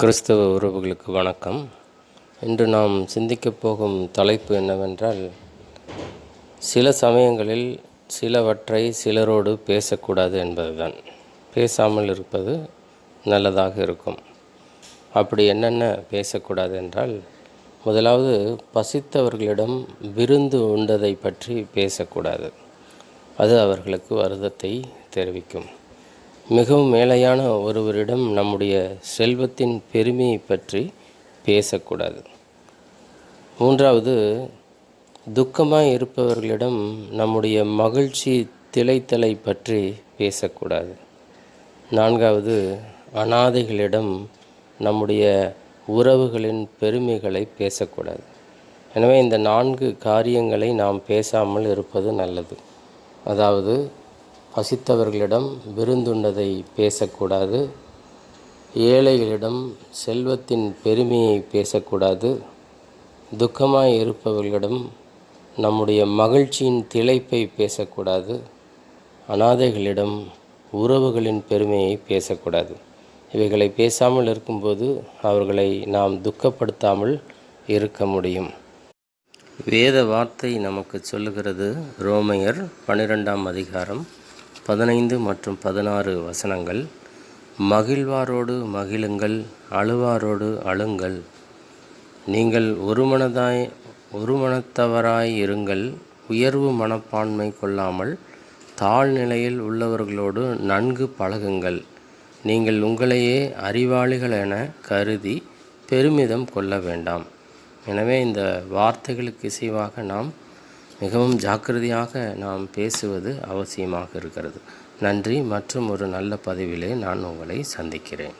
கிறிஸ்தவ உறவுகளுக்கு வணக்கம். இன்று நாம் சிந்திக்கப் போகும் தலைப்பு என்னவென்றால் சில சமயங்களில் சிலவற்றை சிலரோடு பேசக்கூடாது என்பதுதான். பேசாமல் இருப்பது நல்லதாக இருக்கும். அப்படி என்னென்ன பேசக்கூடாது என்றால் முதலாவது பசித்தவர்களிடம் விருந்து உண்டதை பற்றி பேசக்கூடாது. அது அவர்களுக்கு வருத்தத்தை தெரிவிக்கும். மிகவும் மேலையான ஒருவரிடம் நம்முடைய செல்வத்தின் பெருமையை பற்றி பேசக்கூடாது. மூன்றாவது துக்கமாக இருப்பவர்களிடம் நம்முடைய மகிழ்ச்சி திளைத்தலை பற்றி பேசக்கூடாது. நான்காவது அனாதைகளிடம் நம்முடைய உறவுகளின் பெருமைகளை பேசக்கூடாது. எனவே இந்த நான்கு காரியங்களை நாம் பேசாமல் இருப்பது நல்லது. அதாவது பசித்தவர்களிடம் விருந்துண்டதை பேசக்கூடாது. ஏழைகளிடம் செல்வத்தின் பெருமையை பேசக்கூடாது. துக்கமாய் இருப்பவர்களிடம் நம்முடைய மகிழ்ச்சியின் திளைப்பை பேசக்கூடாது. அனாதைகளிடம் உறவுகளின் பெருமையை பேசக்கூடாது. இவைகளை பேசாமல் இருக்கும்போது அவர்களை நாம் துக்கப்படுத்தாமல் இருக்க முடியும். வேத வார்த்தை நமக்கு சொல்லுகிறது ரோமையர் பன்னிரெண்டாம் அதிகாரம் பதினைந்து மற்றும் பதினாறு வசனங்கள். மகிழ்வாரோடு மகிழுங்கள் அழுவாரோடு அழுங்கள். நீங்கள் ஒருமனதாய் ஒருமனத்தவராய் இருங்கள். உயர்வு மனப்பான்மை கொள்ளாமல் தாழ்நிலையில் உள்ளவர்களோடு நன்கு பழகுங்கள். நீங்கள் உங்களையே அறிவாளிகள் என கருதி பெருமிதம் கொள்ள வேண்டாம். எனவே இந்த வார்த்தைகளுக்கு இசைவாக நாம் மிகவும் ஜாக்கிரதையாக நாம் பேசுவது அவசியமாக இருக்கிறது. நன்றி மற்றும் ஒரு நல்ல பதிவிலே நான் உங்களை சந்திக்கிறேன்.